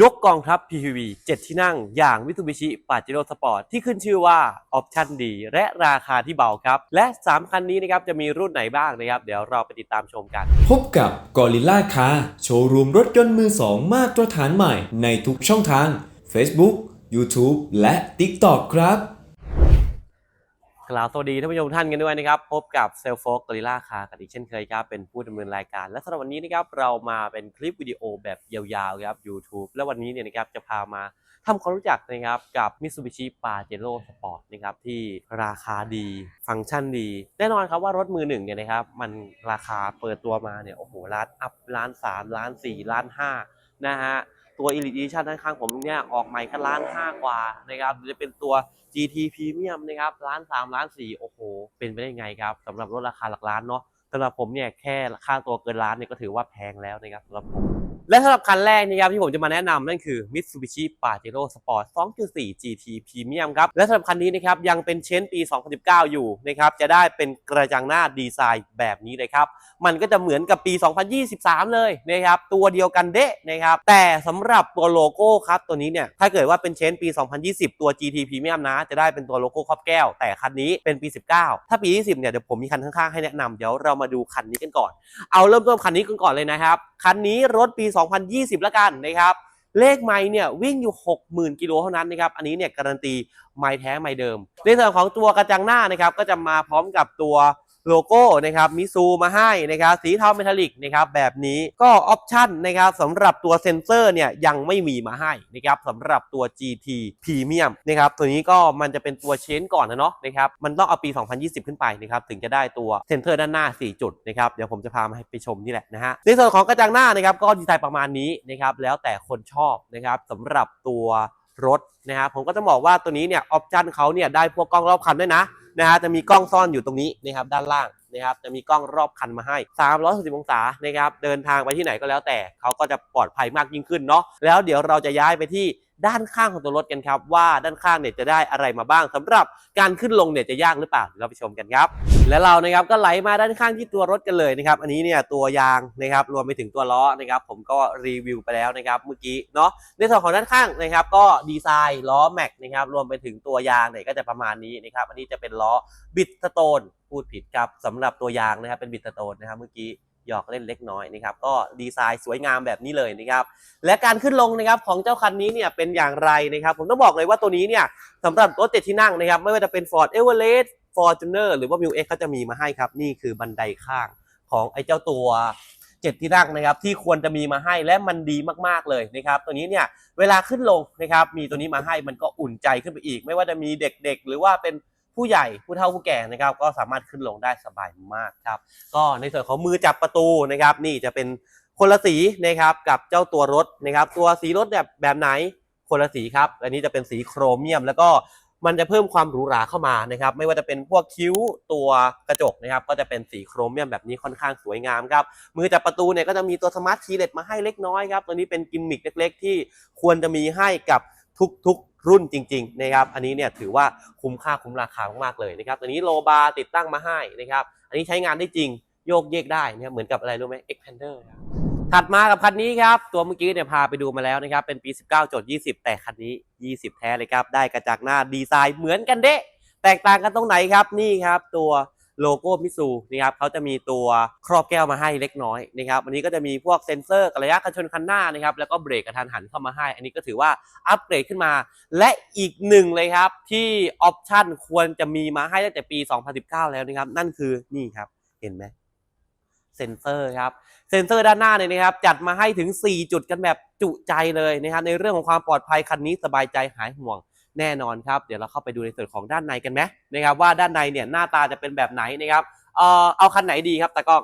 ยกกองทัพ PPV 7 ที่นั่งอย่าง Mitsubishi Pajero Sport ที่ขึ้นชื่อว่าออปชั่นดี และราคาที่เบาครับ และ 3 คันนี้นะครับจะมีรุ่นไหนบ้างนะครับ เดี๋ยวเราไปติดตามชมกัน พบกับ Gorilla Car โชว์รูมรถยนต์มือสองมาตรฐานใหม่ในทุกช่องทาง Facebook YouTube และ TikTok ครับ กล่าวสวัสดีท่านผู้ชมท่านกันด้วยนะครับ พบกับเซลโฟกกอริล่าคาร์กันอีกเช่นเคยครับ เป็นผู้ดำเนินรายการ และสำหรับวันนี้นะครับเรามาเป็นคลิปวิดีโอแบบยาวๆครับ YouTube และวันนี้เนี่ยนะครับจะพามาทำความรู้จักนะครับกับ Mitsubishi Pajero Sport นะครับที่ราคาดีฟังก์ชันดี แน่นอนครับว่ารถมือหนึ่งเนี่ยนะครับมันราคาเปิดตัวมาเนี่ยโอ้โหล้านอัพล้านสามล้านสี่ล้านห้านะฮะ ตัว Elite Edition ด้านข้างผมเนี่ยออกใหม่ก็ล้านห้ากว่านะครับจะเป็นตัว GT Premium นะครับล้านสามล้านสี่โอ้โห เป็นไปได้ไงครับสำหรับรถราคาหลักล้านเนาะสำหรับผมเนี่ยแค่ค่าตัวเกินล้านเนี่ยก็ถือว่าแพงแล้วนะครับสำหรับผม และสำหรับคันแรกนะครับที่ผมจะมาแนะนำนั่นคือ Mitsubishi Pajero Sport 2.4 GT Premium ครับ และสำหรับคันนี้นะครับยังเป็นเชนปี 2019 อยู่นะครับจะได้เป็นกระจังหน้าดีไซน์แบบนี้เลยครับ มันก็จะเหมือนกับปี 2023 เลยนะครับตัวเดียวกันเดะนะครับแต่สำหรับตัวโลโก้ครับตัวนี้เนี่ยถ้าเกิดว่าเป็นเชนปี 2020 ตัว GT Premium นะ จะได้เป็นตัวโลโก้ครอบแก้ว แต่คันนี้เป็นปี 19 ถ้าปี 20 เนี่ยเดี๋ยวผมมีคันข้างๆให้แนะนำเดี๋ยวเรามาดูคันนี้กันก่อน เอาเริ่มต้นคันนี้กันก่อนเลยนะครับคันนี้รถปี2020 แล้วกันนะครับ เลขไม้เนี่ยวิ่งอยู่ 60,000 กิโลเท่านั้นนะครับ อันนี้เนี่ยการันตีไม้แท้ไม้เดิม ในส่วนของตัวกระจังหน้านะครับก็จะมาพร้อมกับตัว โลโก้นะครับมิซูมาให้นะครับสีเทาเมทัลลิกนะครับแบบนี้ก็ออปชั่นนะครับสำหรับตัวเซนเซอร์เนี่ยยังไม่มีมาให้นะครับสำหรับตัว GT Premium นะครับตัวนี้ก็มันจะเป็นตัวเชนก่อนนะเนาะนะครับมันต้องเอาปี 2020 ขึ้นไปนะครับถึงจะได้ตัวเซนเซอร์ด้านหน้า 4 จุดนะครับเดี๋ยวผมจะพามาให้ไปชมนี่แหละนะฮะในส่วนของกระจังหน้านะครับก็ดีไซน์ประมาณนี้นะครับแล้วแต่คนชอบนะครับสำหรับตัวรถนะครับผมก็จะบอกว่าตัวนี้เนี่ยออปชั่นเขาเนี่ยได้พวกกล้องรอบคันด้วยนะนะฮะจะมีกล้องซ่อนอยู่ตรงนี้นะครับด้านล่างนะครับจะมีกล้องรอบคันมาให้ 360 องศานะครับเดินทางไปที่ไหนก็แล้วแต่เขาก็จะปลอดภัยมากยิ่งขึ้นเนาะแล้วเดี๋ยวเราจะย้ายไปที่ด้านข้างของตัวรถกันครับ ว่าด้านข้างเนี่ยจะได้อะไรมาบ้างสำหรับการขึ้นลงเนี่ยจะยากหรือเปล่าเดี๋ยวเราไปชมกันครับ และเรานะครับก็ไหลมาด้านข้างที่ตัวรถกันเลยนะครับ อันนี้เนี่ยตัวยางนะครับรวมไปถึงตัวล้อนะครับผมก็รีวิวไปแล้วนะครับเมื่อกี้เนาะในส่วนของด้านข้างนะครับ ก็ดีไซน์ล้อแม็กนะครับรวมไปถึงตัวยางเนี่ยก็จะประมาณนี้นะครับอันนี้จะเป็นล้อบิดสโตนพูดผิดครับสำหรับตัวยางนะครับเป็นบิดสโตนนะครับเมื่อกี้หยอกเล่นเล็กน้อยนะครับก็ดีไซน์สวยงามแบบนี้เลยนะครับและการขึ้นลงนะครับของเจ้าคันนี้เนี่ยเป็นอย่างไรนะครับ ผมต้องบอกเลยว่าตัวนี้เนี่ยสำหรับรถเจ็ดที่นั่งนะครับ ไม่ว่าจะเป็น Ford Everest Fortuner หรือว่า m i l X เขาจะมีมาให้ครับ นี่คือบันไดข้างของไอ้เจ้าตัวเจ็ดที่นั่งนะครับที่ควรจะมีมาให้และมันดีมากๆเลยนะครับตัวนี้เนี่ยเวลาขึ้นลงนะครับมีตัวนี้มาให้มันก็อุ่นใจขึ้นไปอีก ไม่ว่าจะมีเด็กๆ หรือว่าเป็นผู้ใหญ่ผู้เฒ่าผู้แก่นะครับก็สามารถขึ้นลงได้สบายมากครับก็ในส่วนของมือจับประตูนะครับ นี่จะเป็นคนละสีนะครับกับเจ้าตัวรถนะครับ ตัวสีรถแบบแบบไหนคนละสีครับ อันนี้จะเป็นสีโครเมียม แล้วก็ มันจะเพิ่มความหรูหราเข้ามานะครับ ไม่ว่าจะเป็นพวกคิ้วตัวกระจกนะครับ ก็จะเป็นสีโครเมียมแบบนี้ค่อนข้างสวยงามครับ มือจับประตูเนี่ยก็จะมีตัวสมาร์ทคีย์เลตมาให้เล็กน้อยครับ ตัวนี้เป็นกิมมิคเล็ก ๆ ที่ควรจะมีให้กับทุกๆ รุ่นจริง ๆ นะครับ อันนี้เนี่ยถือว่าคุ้มค่าคุ้มราคามากๆเลยนะครับ ตัวนี้โลบาร์ติดตั้งมาให้นะครับ อันนี้ใช้งานได้จริง โยกเยกได้นะครับ เหมือนกับอะไรรู้ไหม Expander ครับ ถัดมากับคันนี้ครับ ตัวเมื่อกี้เนี่ยพาไปดูมาแล้วนะครับ เป็นปี 19จด20 แต่คันนี้ 20 แท้เลยครับ ได้กระจักหน้าดีไซน์เหมือนกันเดะแตกต่างกันตรงไหนครับนี่ครับตัวโลโก้มิซูนะครับเขาจะมีตัวครอบแก้วมาให้เล็กน้อยนะครับอันนี้ก็จะมีพวกเซ็นเซอร์กระยะการชนคันหน้านะครับแล้วก็เบรกกระทันหันเข้ามาให้ อันนี้ก็ถือว่าอัปเกรดขึ้นมา และอีกหนึ่งเลยครับที่ออปชั่นควรจะมีมาให้ตั้งแต่ปี 2019 แล้วนะครับนั่นคือนี่ครับเห็นไหม เซ็นเซอร์ครับเซ็นเซอร์ด้านหน้าเนี่ยนะครับจัดมาให้ถึง 4 จุดกันแบบจุใจเลยนะครับในเรื่องของความปลอดภัยคันนี้สบายใจหายห่วงแน่นอนครับ เดี๋ยวเราเข้าไปดูในส่วนของด้านในกันไหมนะครับว่าด้านในเนี่ยหน้าตาจะเป็นแบบไหนนะครับเอ่อเอาคันไหนดีครับตากล้อง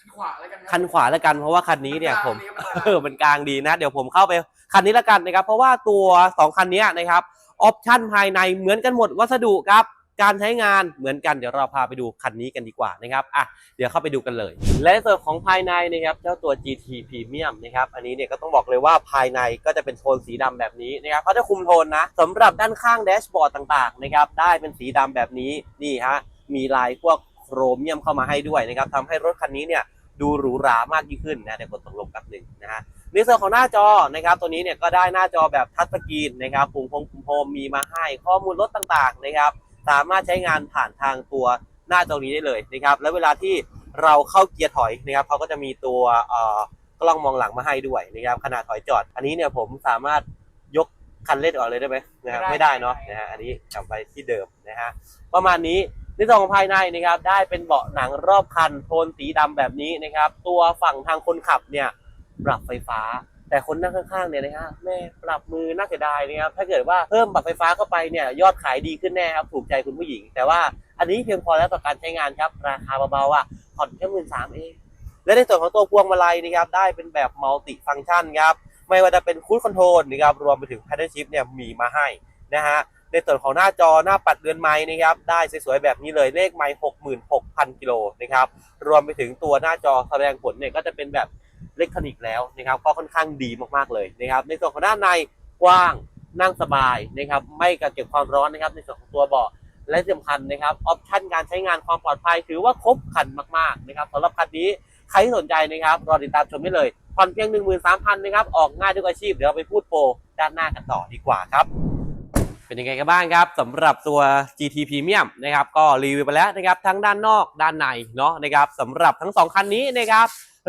คันขวาแล้วกันรับคันขวาแล้วกันเพราะว่าคันนี้เนี่ยผมกลางเออมันกลางดีนะ เดี๋ยวผมเข้าไปคันนี้แล้วกันนะครับ เพราะว่าตัว 2 คันนี้นะครับออปชั่นภายในเหมือนกันหมดวัสดุครับ การใช้งานเหมือนกันเดี๋ยวเราพาไปดูคันนี้กันดีกว่านะครับอะเดี๋ยวเข้าไปดูกันเลย และในส่วนของภายในนะครับเจ้าตัว GT Premium นะครับอันนี้เนี่ยก็ต้องบอกเลยว่าภายในก็จะเป็นโทนสีดำแบบนี้นะครับเขาจะคุมโทนนะสำหรับด้านข้างแดชบอร์ดต่างๆนะครับได้เป็นสีดำแบบนี้นี่ฮะมีลายพวกโครเมียมเข้ามาให้ด้วยนะครับทำให้รถคันนี้เนี่ยดูหรูหรามากยิ่งขึ้นนะเดี๋ยวกดตกลงแป๊บหนึ่งนะฮะในส่วนของหน้าจอนะครับ ตัวนี้เนี่ยก็ได้หน้าจอแบบทัชสกรีนนะครับปุ่มโฮมปุ่มโฮมมีมาให้ข้อมูลรถต่างๆนะครับ สามารถใช้งานผ่านทางตัวหน้าจอนี้ได้เลยนะครับ แล้วเวลาที่เราเข้าเกียร์ถอยนะครับเขาก็จะมีตัวเอ่อกล้องมองหลังมาให้ด้วยนะครับขณะถอยจอด อันนี้เนี่ยผมสามารถยกคันเร่งออกเลยได้ไหมนะครับไม่ไม่ได้ได้เนาะนะฮะอันนี้กลับไปที่เดิมนะฮะประมาณนี้ในส่วนของภายในนะครับได้เป็นเบาะหนังรอบคันโทนสีดำแบบนี้นะครับ ตัวฝั่งทางคนขับเนี่ยปรับไฟฟ้า แต่คนนั่งข้างๆเนี่ยนะฮะแม่ปรับมือน่าเสียดายนะครับถ้าเกิดว่าเพิ่มปรับไฟฟ้าเข้าไปเนี่ยยอดขายดีขึ้นแน่ครับถูกใจคุณผู้หญิง แต่ว่าอันนี้เพียงพอแล้วต่อการใช้งานครับราคาเบาๆอะผ่อนแค่หมื่นสามเองและในส่วนของตัวพวงมาลัยนะครับได้เป็นแบบมัลติฟัง c t ชันครับไม่ว่าจะเป็นคู i คอนโทรลนะครับรวมไปถึง Paddle Shift เนี่ยมีมาให้นะฮะในส่วนของหน้าจอหน้าปัดเรือนไม้นะครับได้สวยๆแบบนี้เลยเลขไม้66,000กิโลนะครับรวมไปถึงตัวหน้าจอแสดงผลเนี่ยก็จะเป็นแบบ เล็กทรอนิกส์แล้วนะครับก็ค่อนข้างดีมากๆเลยนะครับ ในส่วนของด้านในกว้างนั่งสบายนะครับไม่กัดเก็บความร้อนนะครับ ในส่วนของตัวเบาะและสำคัญนะครับออปชันการใช้งานความปลอดภัยถือว่าครบครันมากๆนะครับสำหรับคันนี้ใครที่สนใจนะครับรอติดตามชมได้เลยผ่อนเพียง 13,000นะครับออกง่ายทุกอาชีพเดี๋ยวเราไปพูดโปรด้านหน้ากันต่อดีกว่าครับ เป็นยังไงกันบ้างครับสำหรับตัว GT Premium นะครับก็รีวิวไปแล้วนะครับทั้งด้านนอกด้านในเนาะนะครับสำหรับทั้งสองคันนี้นะครับ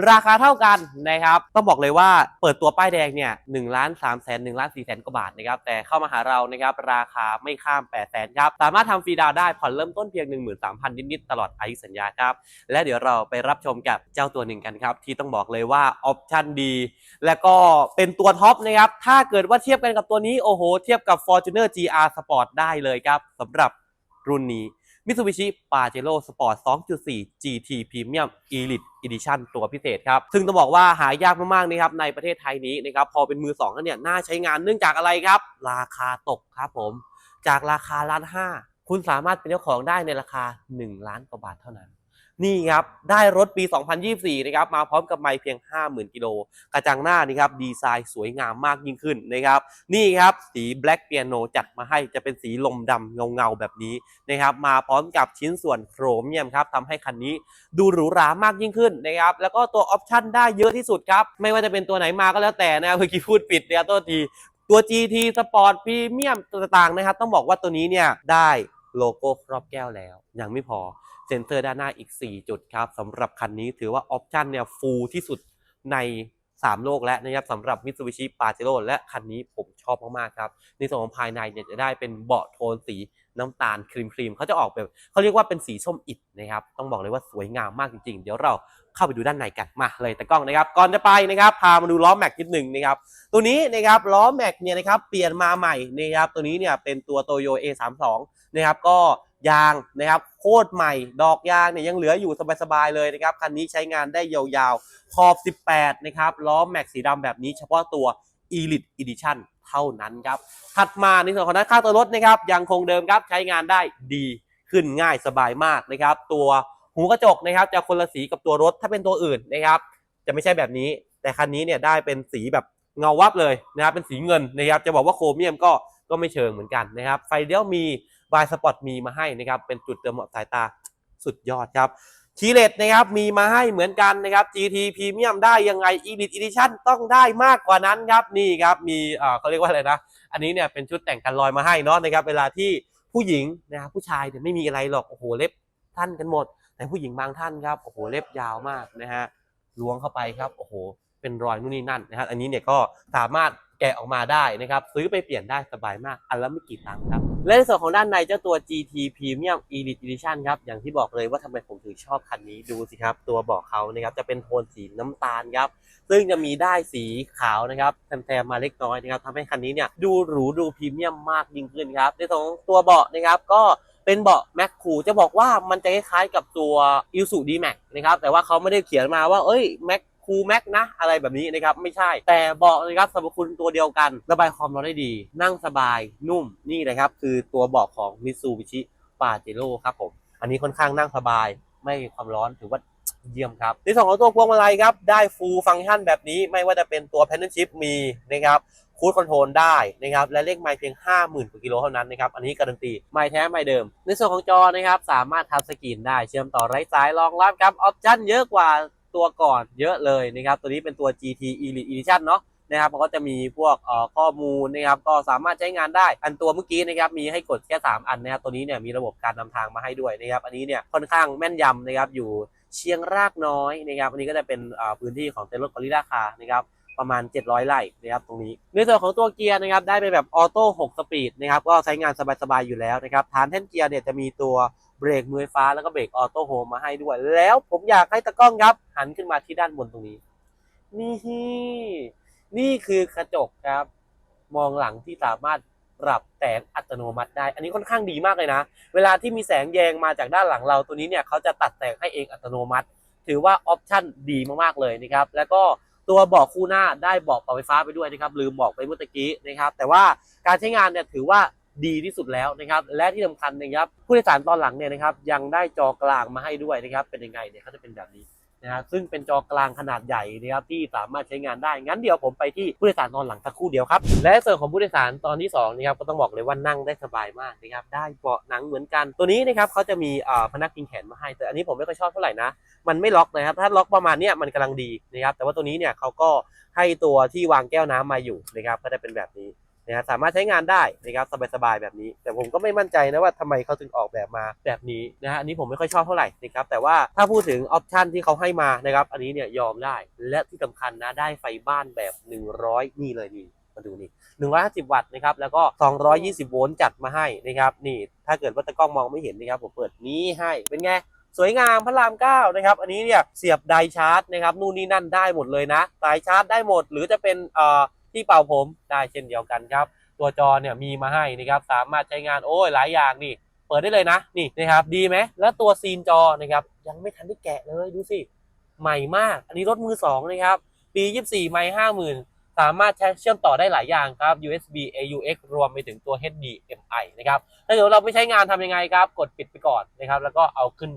ราคาเท่ากันนะครับต้องบอกเลยว่าเปิดตัวป้ายแดงเนี่ยหนึ่งล้านสามแสนหนึ่งล้านสี่แสนกว่าบาทนะครับแต่เข้ามาหาเรานะครับราคาไม่ข้ามแปดแสนครับสามารถทำฟรีดาวได้ผ่อนเริ่มต้นเพียง 13,000 นิดๆตลอดอายุสัญญาครับและเดี๋ยวเราไปรับชมกับเจ้าตัวหนึ่งกันครับที่ต้องบอกเลยว่าออปชั่นดี และก็เป็นตัวท็อปนะครับถ้าเกิดว่าเทียบกันกับตัวนี้โอ้โห เทียบกับ Fortuner GR Sport ได้เลยครับสำหรับรุ่นนี้ มิตซูบิชิปาเจโร่สปอร์ต 2.4 GT Premium Elite Edition ตัวพิเศษครับ ซึ่งต้องบอกว่าหายากมากๆนะครับในประเทศไทยนี้นะครับ พอเป็นมือสองแล้วเนี่ย น่าใช้งานเนื่องจากอะไรครับ ราคาตกครับผม จากราคาล้านห้าคุณสามารถเป็นเจ้าของได้ในราคา 1 ล้านกว่าบาทเท่านั้น นี่ครับ ได้รถปี 2024 นะครับ มาพร้อมกับไมล์เพียง 50,000 กิโล กระจังหน้านี่ครับ ดีไซน์สวยงามมากยิ่งขึ้นนะครับ นี่ครับ สี Black Piano จัดมาให้จะเป็นสีลมดำเงาๆ แบบนี้นะครับ มาพร้อมกับชิ้นส่วนโครเมียมครับทำให้คันนี้ดูหรูหรามากยิ่งขึ้นนะครับ แล้วก็ตัวออปชั่นได้เยอะที่สุดครับ ไม่ว่าจะเป็นตัวไหนมาก็แล้วแต่นะครับเมื่อกี้พูดผิดนะครับตัวทีตัว GT Sport Premium ต่างๆนะครับ ต้องบอกว่าตัวนี้เนี่ยได้ โลโก้ครอบแก้วแล้ว ยังไม่พอเซ็นเซอร์ด้านหน้าอีก 4 จุดครับสำหรับคันนี้ถือว่าออปชันเนี่ยฟูลที่สุดใน 3 โลกแล้วนะครับสำหรับ Mitsubishi Pajero และคันนี้ผมชอบมากๆครับในส่วนของภายในเนี่ยจะได้เป็นเบาะโทนสีน้ำตาลครีมครีมๆเขาจะออกแบบเขาเรียกว่าเป็นสีส้มอิฐนะครับต้องบอกเลยว่าสวยงามมากจริงๆ เดี๋ยวเรา เข้าไปดูด้านในกันมาเลยแต่กล้องนะครับ ก่อนจะไปนะครับพามาดูล้อแม็กนิดหนึ่งนะครับตัวนี้นะครับล้อแม็กเนี่ยนะครับเปลี่ยนมาใหม่นะครับตัวนี้เนี่ยเป็นตัวโตโย A32 นะครับก็ยางนะครับโคตรใหม่ดอกยางเนี่ยยังเหลืออยู่สบายๆเลยนะครับคันนี้ใช้งานได้ยาวๆขอบ 18 นะครับล้อแม็กสีดำแบบนี้เฉพาะตัว Elite Edition เท่านั้นครับถัดมาในส่วนของด้านข้างตัวรถนะครับยังคงเดิมครับใช้งานได้ดีขึ้นง่ายสบายมากนะครับตัว หูกระจกนะครับจะคนละสีกับตัวรถถ้าเป็นตัวอื่นนะครับ จะไม่ใช่แบบนี้ แต่คันนี้เนี่ยได้เป็นสีแบบเงาวับเลยนะครับเป็นสีเงินนะครับจะบอกว่าโครเมียมก็ก็ไม่เชิงเหมือนกันนะครับไฟเลี้ยวมีบายสปอตมีมาให้นะครับเป็นจุดเตือนเหมาะสายตาสุดยอดครับคีเลตนะครับมีมาให้เหมือนกันนะครับ GT Premium ได้ยังไง Elite Edition ต้องได้มากกว่านั้นครับนี่ครับมีเอ่อเขาเรียกว่าอะไรนะ อันนี้เนี่ยเป็นชุดแต่งกันลอยมาให้เนาะนะครับเวลาที่ผู้หญิงนะครับผู้ชายเนี่ยไม่มีอะไรหรอกโอ้โหเล็บท่านกันหมด แต่ผู้หญิงบางท่านครับโอ้โหเล็บยาวมากนะฮะล้วงเข้าไปครับโอ้โหเป็นรอยนู่นนี่นั่นนะครับอันนี้เนี่ยก็สามารถแกะออกมาได้นะครับ ซื้อไปเปลี่ยนได้สบายมาก อันละไม่กี่ตังค์ครับ และในส่วนของด้านในเจ้าตัว GT Premium Elite Edition ครับ อย่างที่บอกเลยว่าทำไมผมถึงชอบคันนี้ดูสิครับ ตัวเบอกเขานะครับ จะเป็นโทนสีน้ำตาลครับ ซึ่งจะมีได้ายสีขาวนะครับแซมมาเล็กน้อยนะครับทำให้คันนี้เนี่ยดูหรูดูพรีเมียมมากยิ่งขึ้นครับในส่วนของตัวเบาะนะครับก็ เป็นเบาะแม็กคูจะบอกว่ามันจะคล้ายๆกับตัวอิ s u d m a x นะครับแต่ว่าเขาไม่ได้เขียนมาว่าเอ้ยแม็กคูแม็กนะอะไรแบบนี้นะครับไม่ใช่ แต่เบาะนะครับสรรพคุณตัวเดียวกัน ระบายความร้อนได้ดี นั่งสบายนุ่มนี่เลยครับคือตัวเบาะของ Mitsubishi Pajero ครับผมอันนี้ค่อนข้างนั่งสบายไม่มีความร้อนถือว่าเยี่ยมครับในส่วนของตัวพวงมาลัยครับ ได้ฟูลฟังก์ชันแบบนี้ไม่ว่าจะเป็นตัว Paddle Shift มีนะครับ คูดคอนโทรลได้นะครับและเลขไมล์เพียง 50,000กว่ากิโลเท่านั้นนะครับอันนี้การันตีไมล์แท้ไมล์เดิม ในส่วนของจอนะครับสามารถทัชสกรีนได้เชื่อมต่อไร้สายรองรับครับออปชั่นเยอะกว่าตัวก่อนเยอะเลยนะครับตัวนี้เป็นตัว GT Elite Edition เนาะนะครับมันก็จะมีพวกข้อมูลนะครับก็สามารถใช้งานได้ อันตัวเมื่อกี้นะครับมีให้กดแค่ 3 อันนะครับตัวนี้เนี่ยมีระบบการนำทางมาให้ด้วยนะครับอันนี้เนี่ยค่อนข้างแม่นยำนะครับอยู่เชียงรากน้อยนะครับอันนี้ก็จะเป็นพื้นที่ของเต็นท์รถกอริล่าคานะครับ ประมาณ 700 ไร่นะครับตรงนี้ในส่วนของตัวเกียร์นะครับได้เป็นแบบออโต้6สปีดนะครับก็ใช้งานสบายๆอยู่แล้วนะครับฐานแท่นเกียร์เนี่ยจะมีตัวเบรกมือไฟฟ้าแล้วก็เบรกออโต้โฮมมาให้ด้วย แล้วผมอยากให้ตะกล้องครับ หันขึ้นมาที่ด้านบนตรงนี้ นี่นี่คือกระจกครับ มองหลังที่สามารถปรับแต่งอัตโนมัติได้ อันนี้ค่อนข้างดีมากเลยนะ เวลาที่มีแสงแยงมาจากด้านหลังเราตัวนี้เนี่ยเขาจะตัดแต่งให้เองอัตโนมัติ ถือว่าออปชั่นดีมากๆเลยนะครับ แล้วก็ ตัวบอกคู่หน้าได้เบาะปรับไฟฟ้าไปด้วยนะครับลืมบอกไปเมื่อตะกี้นะครับแต่ว่าการใช้งานเนี่ยถือว่าดีที่สุดแล้วนะครับและที่สำคัญนะครับผู้โดยสารตอนหลังเนี่ยนะครับยังได้จอกลางมาให้ด้วยนะครับเป็นยังไงเนี่ยเขาจะเป็นแบบนี้ นะครับซึ่งเป็นจอกลางขนาดใหญ่นะครับที่สามารถใช้งานได้งั้นเดี๋ยวผมไปที่ผู้โดยสารตอนหลังสักครู่เดียวครับ และส่วนของผู้โดยสารตอนที่สองนะครับก็ต้องบอกเลยว่านั่งได้สบายมากนะครับได้เบาะหนังเหมือนกัน ตัวนี้นะครับเขาจะมีอ่าพนักพิงแขนมาให้ แต่อันนี้ผมไม่ค่อยชอบเท่าไหร่นะมันไม่ล็อกนะครับถ้าล็อกประมาณนี้มันกำลังดีนะครับแต่ว่าตัวนี้เนี่ยเขาก็ให้ตัวที่วางแก้วน้ำมาอยู่นะครับก็จะเป็นแบบนี้ นะสามารถใช้งานได้นะครับสบายๆแบบนี้ แต่ผมก็ไม่มั่นใจนะว่าทำไมเขาถึงออกแบบมาแบบนี้นะฮะอันนี้ผมไม่ค่อยชอบเท่าไหร่นะครับแต่ว่าถ้าพูดถึงออปชันที่เขาให้มานะครับอันนี้เนี่ยยอมได้ และที่สำคัญนะได้ไฟบ้านแบบ 100 นี่เลยนี่มาดูนี่150 วัตต์นะครับ แล้วก็ 220 โวลต์จัดมาให้นะครับ นี่ ถ้าเกิดว่าตะกล้องมองไม่เห็นนะครับ ผมเปิดนี้ให้ เป็นไง สวยงามพระรามเก้านะครับ อันนี้เนี่ยเสียบไดชาร์จนะครับ นู่นนี่นั่นได้หมดเลยนะ สายชาร์จได้หมด หรือจะเป็นเอ่อ ที่เป่าผมได้เช่นเดียวกันครับ ตัวจอเนี่ยมีมาให้นะครับสามารถใช้งานโอ้ยหลายอย่างนี่ เปิดได้เลยนะนี่นะครับดีไหมแล้วตัวซีนจอนะครับยังไม่ทันได้แกะเลยดูสิใหม่มาก อันนี้รถมือสองนะครับปี24ไม่50,000สามารถเชื่อมต่อได้หลายอย่างครับ USB AUX รวมไปถึงตัว HDMI นะครับถ้าเกิดเราไม่ใช้งานทำยังไงครับ กดปิดไปก่อนนะครับ แล้วก็เอาขึ้น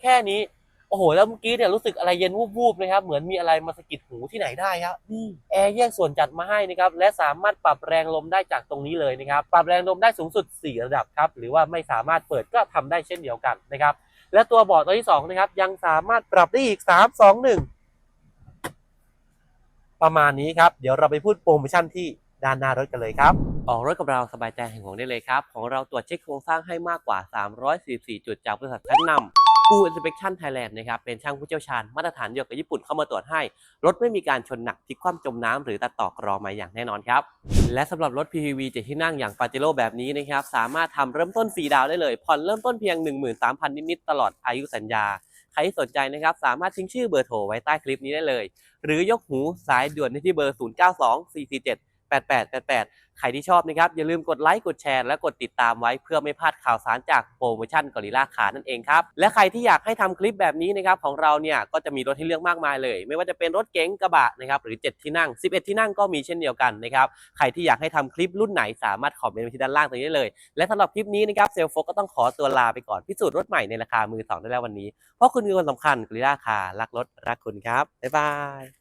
แค่นี้ โอ้โห แล้วเมื่อกี้เนี่ยรู้สึกอะไรเย็นวูบๆนะครับ เหมือนมีอะไรมาสะกิดหูที่ไหนได้ครับนี่แอร์แยกส่วนจัดมาให้นะครับ และสามารถปรับแรงลมได้จากตรงนี้เลยนะครับ ปรับแรงลมได้สูงสุด 4 ระดับครับ หรือว่าไม่สามารถเปิดก็ทำได้เช่นเดียวกันนะครับ และตัวเบาะตัวที่สองนะครับ ยังสามารถปรับได้อีก 3 2 1 ประมาณนี้ครับ เดี๋ยวเราไปพูดโปรโมชั่นที่ด้านหน้ารถกันเลยครับ ออกรถกับเราสบายใจแห่งของได้เลยครับ ของเราตรวจเช็คโครงสร้างให้มากกว่า 344 จุดจากบริษัทชั้นนำ กูอินสเป t ชั่นไทยแลนด์นะครับเป็นช่างผู้เชี่ยวชาญมาตรฐานเดียวกับญี่ปุ่นเข้ามาตรวจให้ รถไม่มีการชนหนักพลิกคว่ำจมน้ำหรือตัดต่อกรอมาอย่างแน่นอนครับ และสำหรับรถ PPV เจ็ดที่นั่งอย่างปาเจโร่แบบนี้นะครับสามารถทำเริ่มต้นฟรีดาวได้เลยผ่อนเริ่มต้นเพียง 13,000 นิดๆตลอดอายุสัญญาใครที่สนใจนะครับสามารถทิ้งชื่อเบอร์โทรไว้ใต้คลิปนี้ได้เลย หรือยกหูสายด่วนที่เบอร์ 092447 8888 ใครที่ชอบนะครับอย่าลืมกดไลค์กดแชร์และกดติดตามไว้เพื่อไม่พลาดข่าวสารจากโปรโมชั่นกอริล่าคานั่นเองครับ และใครที่อยากให้ทำคลิปแบบนี้นะครับของเราเนี่ยก็จะมีรถให้เลือกมากมายเลย ไม่ว่าจะเป็นรถเก๋งกระบะนะครับหรือ 7 ที่นั่ง 11 ที่นั่งก็มีเช่นเดียวกันนะครับใครที่อยากให้ทำคลิปรุ่นไหนสามารถคอมเมนต์ไว้ที่ด้านล่างตรงนี้เลย และสำหรับคลิปนี้นะครับเซลโฟก็ต้องขอตัวลาไปก่อนพิสูจน์รถใหม่ในราคามือสองได้แล้ววันนี้เพราะคุณคือคนสำคัญกอริล่าคารักรถรักคุณครับบ๊ายบาย